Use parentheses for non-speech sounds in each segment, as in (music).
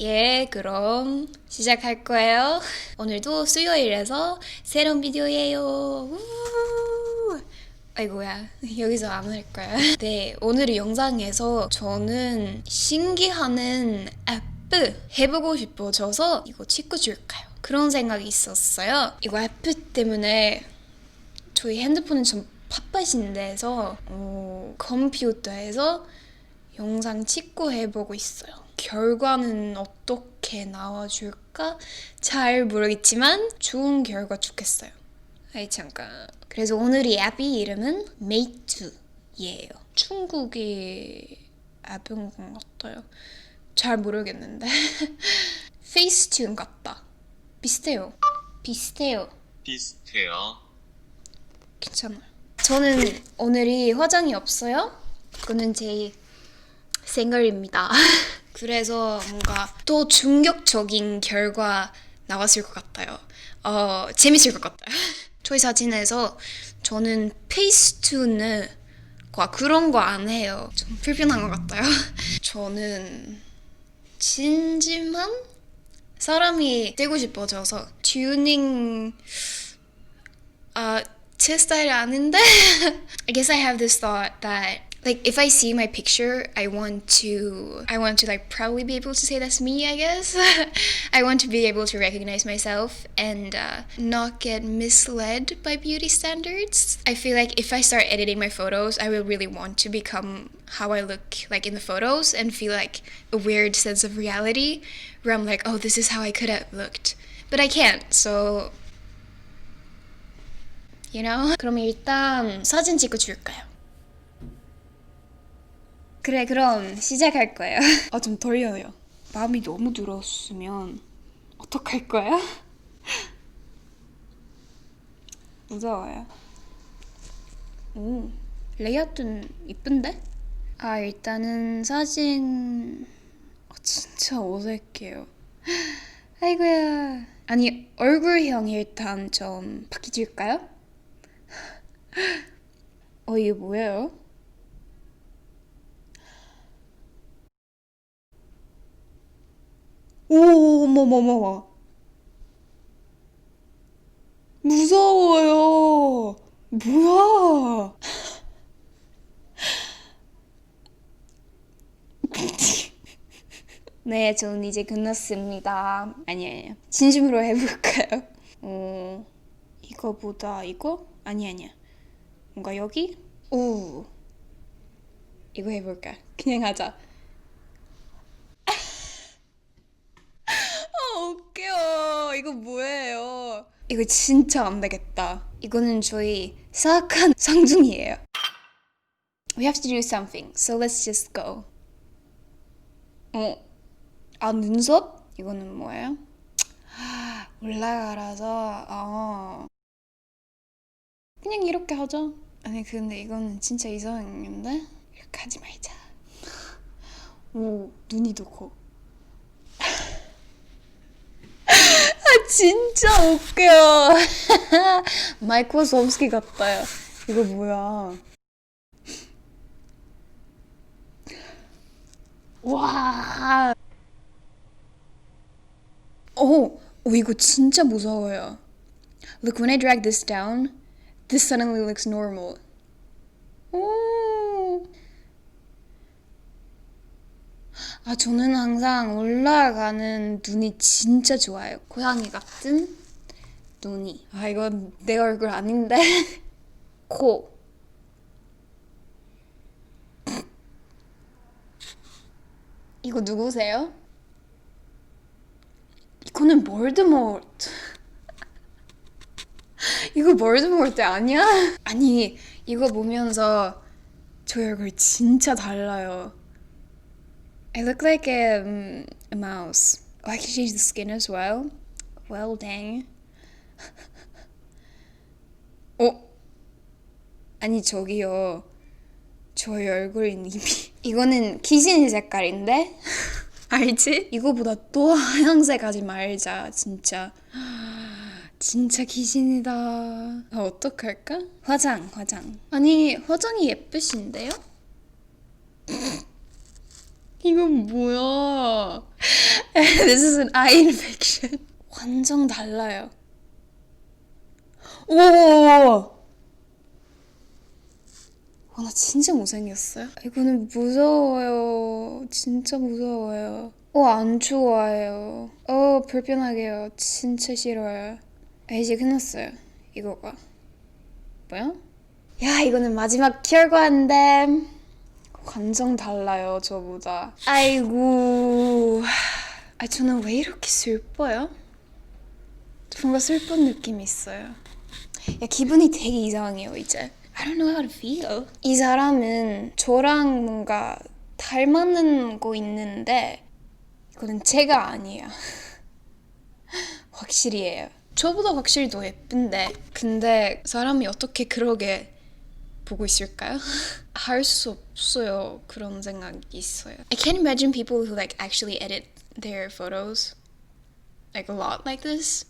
예, 그럼 시작할 거예요. 오늘도 수요일에서 새로운 비디오예요. 우! 아이고야, 여기서 안 할 거야. 네, 오늘 영상에서 저는 신기하는 앱 해보고 싶어져서 이거 찍어줄까요? 그런 생각이 있었어요. 이거 앱 때문에 저희 핸드폰은 좀 바빠진 데서 어, 컴퓨터에서 영상 찍고 해보고 있어요. 결과는 어떻게 나와줄까 잘 모르겠지만 좋은 결과 좋겠어요. 아이 잠깐. 그래서 오늘 이 앱이 이름은 메이트예요. 중국의 앱인 것 같아요. 잘 모르겠는데 (laughs) 페이스튠 같다. 비슷해요. 비슷해요. 비슷해요. 괜찮아요. 저는 오늘이 화장이 없어요. 그거는 제 생각입니다. (laughs) 그래서 뭔가 또 충격적인 결과 나왔을 것 같아요. 어, 재밌을 것 같아요. (laughs) 저희 사진에서 저는 페이스툰을 과 그런 거 안 해요. 좀 불편한 것 같아요. (laughs) 저는 진지한 사람이 되고 싶어져서 튜닝 아, 제 스타일이 아닌데? (laughs) I guess I have this thought that like if I see my picture, I want to I want to like probably be able to say that's me, I guess. (laughs) I want to be able to recognize myself and uh, not get misled by beauty standards. I feel like if I start editing my photos, I will really want to become how I look like in the photos and feel like a weird sense of reality where I'm like, oh, this is how I could have looked. But I can't. So You know? (laughs) 그럼 일단 사진 찍어 줄까요? 그래 그럼 시작할 거예요. (laughs) 아 좀 떨려요. 마음이 너무 들었으면 어떡할 거야? (laughs) 무서워요. 오 레이아웃은 이쁜데? 아 일단은 사진 어, 진짜 어색해요. (gasps) 아이고야. 아니 얼굴형 일단 좀 바뀌줄까요? (gasps) 어, 이게 뭐예요? 오, 어머머머머. 무서워요. 뭐야? (laughs) 네, 저는 이제 끝났습니다. 아니, 아니요. 진심으로 해볼까요? 어, 이거보다 이거? 아니, 아니야. 뭔가 여기? 오. 이거 해볼까? 그냥 하자. 아, 웃겨. 이거 뭐예요? 이거 진짜 안 되겠다. 이거는 저희 사악한 (laughs) 상중이에요. We have to do something, so let's just go. 어? 아, 눈썹? 이거는 뭐예요? (gasps) 올라가라서, 어. 그냥 이렇게 하자. 아니 근데 이거는 진짜 이상한데 이렇게 하지 말자. 오 눈이도 커. 아 진짜 웃겨. 마이크 워솜스키 같다요. 이거 뭐야? 와. 오, 오 이거 진짜 무서워요. Look, when I drag this down, this suddenly looks normal. 오. 아, 저는 항상 올라가는 눈이 진짜 좋아요. 고양이 같은 눈이. 아, 이건 내 얼굴 아닌데? (laughs) 코. 이거 누구세요? 이거는 몰드모트. (laughs) 이거 멀드모트 아니야? (laughs) 아니 이거 보면서 저 얼굴 진짜 달라요. I look like a, um, a mouse. Oh, I can change the skin as well. Well, dang. (laughs) 어? 아니 저기요. 저희 얼굴은 이미 (laughs) 이거는 귀신 색깔인데? (laughs) 알지? 이거보다 또 하얀색 하지 말자 진짜. (gasps) 진짜 귀신이다. 아, 어떡할까? 화장, 화장. 아니, 화장이 예쁘신데요? 이건 뭐야? (laughs) This is an eye infection. 완전 달라요. 오! 와, 나 진짜 못생겼어요? 이거는 무서워요. 진짜 무서워요. 어, 안 좋아요. 어, 불편하게요. 진짜 싫어요. 아, 이제 끝났어요. 이거가. 뭐야? 야, 이거는 마지막 결과인데. 완전 달라요, 저보다. 아이고. 아, 저는 왜 이렇게 슬퍼요? 뭔가 슬픈 느낌이 있어요. 야, 기분이 되게 이상해요, 이제. I don't know how to feel. 이 사람은 저랑 뭔가 닮았는 거 있는데, 이거는 제가 아니에요. (laughs) 확실히예요. 저보다 확실히 더 예쁜데, 근데 사람이 어떻게 그러게 보고 있을까요? (laughs) 할 수 없어요. 그런 생각이 있어요. I can't imagine people who like actually edit their photos like a lot like this.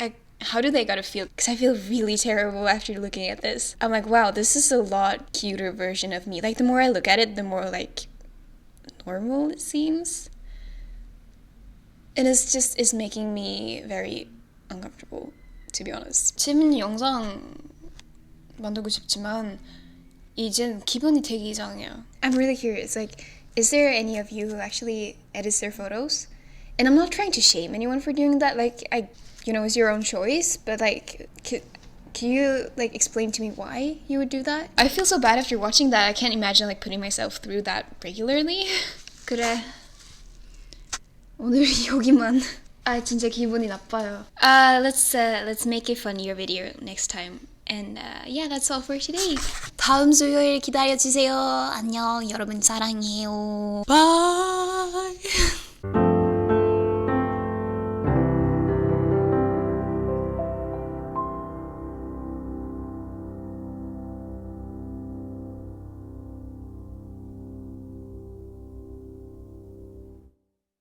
Like how do they gotta feel? Because I feel really terrible after looking at this. I'm like, wow, this is a lot cuter version of me. Like the more I look at it, the more like normal it seems. And it's just it's making me very uncomfortable, to be honest. 재밌는 영상 만들고 싶지만 이젠 기분이 되게 이상해요. I'm really curious. Like, is there any of you who actually edits their photos? And I'm not trying to shame anyone for doing that. Like, I, you know, it's your own choice. But like, can, can you like explain to me why you would do that? I feel so bad after watching that. I can't imagine like putting myself through that regularly. (laughs) 그래. 오늘 (laughs) 여기만. 아 진짜 기분이 나빠요. Uh, let's uh, let's make a funnier video next time. And uh, yeah, that's all for today. 다음 수요일 기다려 주세요. 안녕, 여러분 사랑해요. Bye.